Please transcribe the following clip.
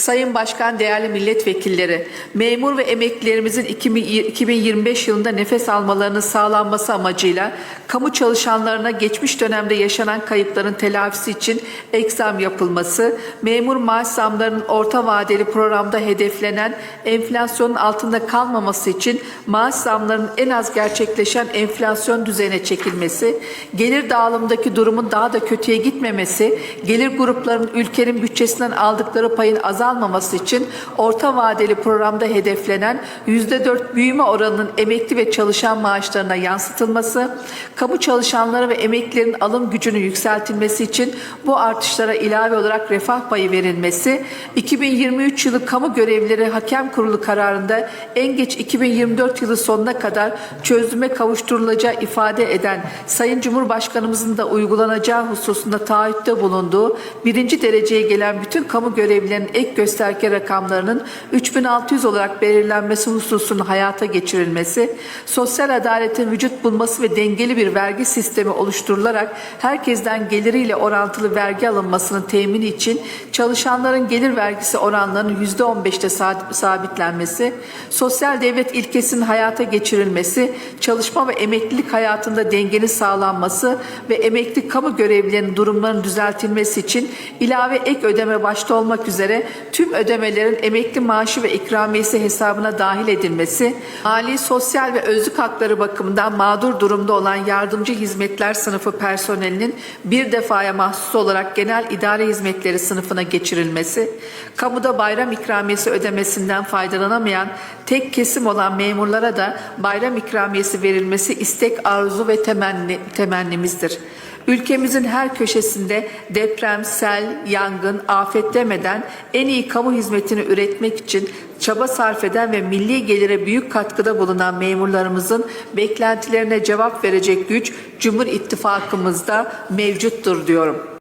Sayın Başkan, değerli milletvekilleri, memur ve emeklilerimizin 2025 yılında nefes almalarının sağlanması amacıyla kamu çalışanlarına geçmiş dönemde yaşanan kayıpların telafisi için ek zam yapılması, memur maaş zamlarının orta vadeli programda hedeflenen enflasyonun altında kalmaması için maaş zamlarının en az gerçekleşen enflasyon düzeyine çekilmesi, gelir dağılımındaki durumun daha da kötüye gitmemesi, gelir gruplarının ülkenin bütçesinden aldıkları payın azalmaması için orta vadeli programda hedeflenen %4 büyüme oranının emekli ve çalışan maaşlarına yansıtılması, kamu çalışanları ve emeklilerin alım gücünü yükseltilmesi için bu artışlara ilave olarak refah payı verilmesi, 2023 yılı kamu görevlileri hakem kurulu kararında en geç 2024 yılı sonuna kadar çözüme kavuşturulacağı ifade eden Sayın Cumhurbaşkanımızın da uygulanacağı hususunda taahhütte bulunduğu birinci dereceye gelen bütün kamu görevlilerinin ek gösterge rakamlarının 3600 olarak belirlenmesi hususunun hayata geçirilmesi, sosyal adaletin vücut bulması ve dengeli bir vergi sistemi oluşturularak herkesten geliriyle orantılı vergi alınmasının temini için çalışanların gelir vergisi oranlarının %15'te sa- sabitlenmesi, sosyal devlet ilkesinin hayata geçirilmesi, çalışma ve emeklilik hayatında dengenin sağlanması ve emekli kamu görevlilerinin durumlarının düzeltilmesi için ilave ek ödeme başta olmak üzere tüm ödemelerin emekli maaşı ve ikramiyesi hesabına dahil edilmesi, mali, sosyal ve özlük hakları bakımından mağdur durumda olan yardımcı hizmetler sınıfı personelinin bir defaya mahsus olarak genel idare hizmetleri sınıfına geçirilmesi, kamuda bayram ikramiyesi ödemesinden faydalanamayan tek kesim olan memurlara da bayram ikramiyesi verilmesi istek, arzu ve temenni, temennimizdir. Ülkemizin her köşesinde deprem, sel, yangın, afet demeden en iyi kamu hizmetini üretmek için çaba sarf eden ve milli gelire büyük katkıda bulunan memurlarımızın beklentilerine cevap verecek güç Cumhur İttifakımızda mevcuttur diyorum.